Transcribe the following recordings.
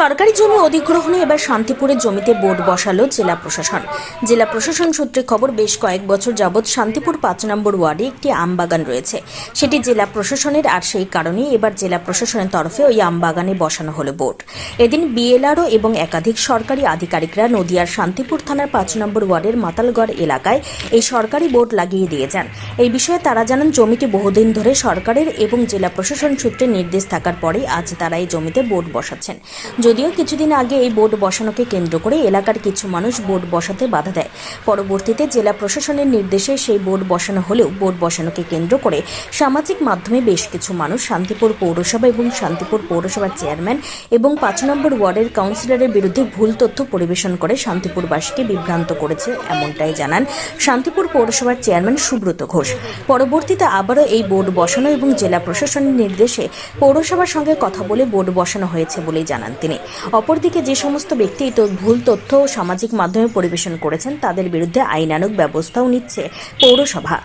সরকারি জমি অধিগ্রহণে এবার শান্তিপুরের জমিতে বোর্ড বসালো জেলা প্রশাসন। জেলা প্রশাসন সূত্রে খবর, বেশ কয়েক বছর যাবৎ শান্তিপুর পাঁচ নম্বর ওয়ার্ডে একটি আম বাগান রয়েছে। সেটি জেলা প্রশাসনের আর সেই কারণেই এবার জেলা প্রশাসনের তরফে ওই আম বাগানে বসানো হলো বোর্ড। এদিন বিএলআরও এবং একাধিক সরকারি আধিকারিকরা নদিয়ার শান্তিপুর থানার পাঁচ নম্বর ওয়ার্ডের মাতালগড় এলাকায় এই সরকারি বোর্ড লাগিয়ে দিয়ে যান। এই বিষয়ে তারা জানান, জমিটি বহুদিন ধরে সরকারের এবং জেলা প্রশাসন সূত্রে নির্দেশ থাকার পরে আজ তারা এই জমিতে বোর্ড বসাচ্ছেন। যদিও কিছুদিন আগে এই বোর্ড বসানোকে কেন্দ্র করে এলাকার কিছু মানুষ বোর্ড বসাতে বাধা দেয়। পরবর্তীতে জেলা প্রশাসনের নির্দেশে সেই বোর্ড বসানো হলেও বোর্ড বসানোকে কেন্দ্র করে সামাজিক মাধ্যমে বেশ কিছু মানুষ শান্তিপুর পৌরসভা এবং শান্তিপুর পৌরসভার চেয়ারম্যান এবং পাঁচ নম্বর ওয়ার্ডের কাউন্সিলরের বিরুদ্ধে ভুল তথ্য পরিবেশন করে শান্তিপুরবাসীকে বিভ্রান্ত করেছে এমনটাই জানান শান্তিপুর পৌরসভার চেয়ারম্যান সুব্রত ঘোষ। পরবর্তীতে আবারও এই বোর্ড বসানো এবং জেলা প্রশাসনের নির্দেশে পৌরসভার সঙ্গে কথা বলে বোর্ড বসানো হয়েছে বলেই জানান তিনি। অপরদিকে যে সমস্ত ব্যক্তি ভুল তথ্য সামাজিক মাধ্যমে পরিবেশন করেছেন তাদের বিরুদ্ধে আইনানুগ ব্যবস্থাও নিচ্ছে পৌরসভা।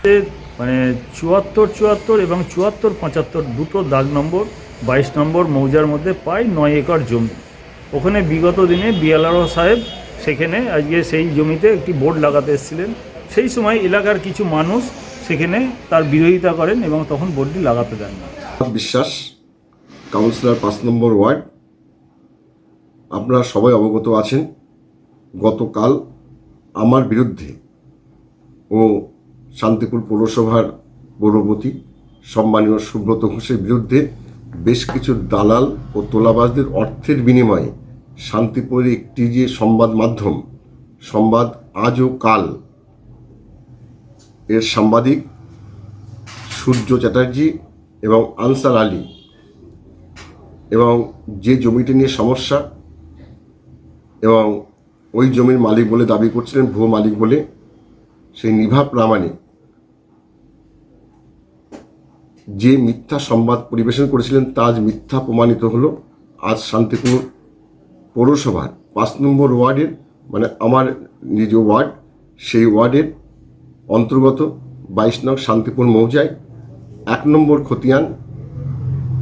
মানে চুয়াত্তর চুয়াত্তর এবং চুয়াত্তর পঁচাত্তর দুটো দাগ নম্বর বাইশ নম্বর মৌজার মধ্যে প্রায় নয় একর জমি। ওখানে বিগত দিনে বিএলআরও সাহেব সেখানে আজকে সেই জমিতে একটি বোর্ড লাগাতে এসেছিলেন। সেই সময় এলাকার কিছু মানুষ সেখানে তার বিরোধিতা করেন এবং তখন বোর্ডটি লাগাতে দেন না। বিশ্বাস কাউন্সিলর পাঁচ নম্বর ওয়ার্ড আপনারা সবাই অবগত আছেন, গতকাল আমার বিরুদ্ধে ও শান্তিপুর পৌরসভার পৌরপতি সম্মানীয় সুব্রত ঘোষের বিরুদ্ধে বেশ কিছু দালাল ও তোলাবাজদের অর্থের বিনিময়ে শান্তিপুরের একটি যে সংবাদ মাধ্যম, সংবাদ আজ ও কাল এর সাংবাদিক সূর্য চ্যাটার্জি এবং আনসার আলী এবং যে জমিটি নিয়ে সমস্যা এবং ওই জমির মালিক বলে দাবি করছিলেন, ভুয়ো মালিক বলে, সেই নিভা প্রামাণিক যে মিথ্যা সংবাদ পরিবেশন করেছিলেন, তা আজ মিথ্যা প্রমাণিত হলো। আজ শান্তিপুর পৌরসভার পাঁচ নম্বর ওয়ার্ডের মানে আমার নিজ ওয়ার্ড, সেই ওয়ার্ডের অন্তর্গত বাইশ নং শান্তিপুর মৌজায় এক নম্বর খতিয়ান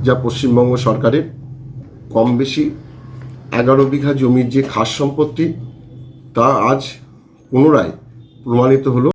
যা পশ্চিমবঙ্গ সরকারের কম বেশি এগারো বিঘা জমির যে খাস সম্পত্তি তা আজ পুনরায় প্রমাণিত হলো।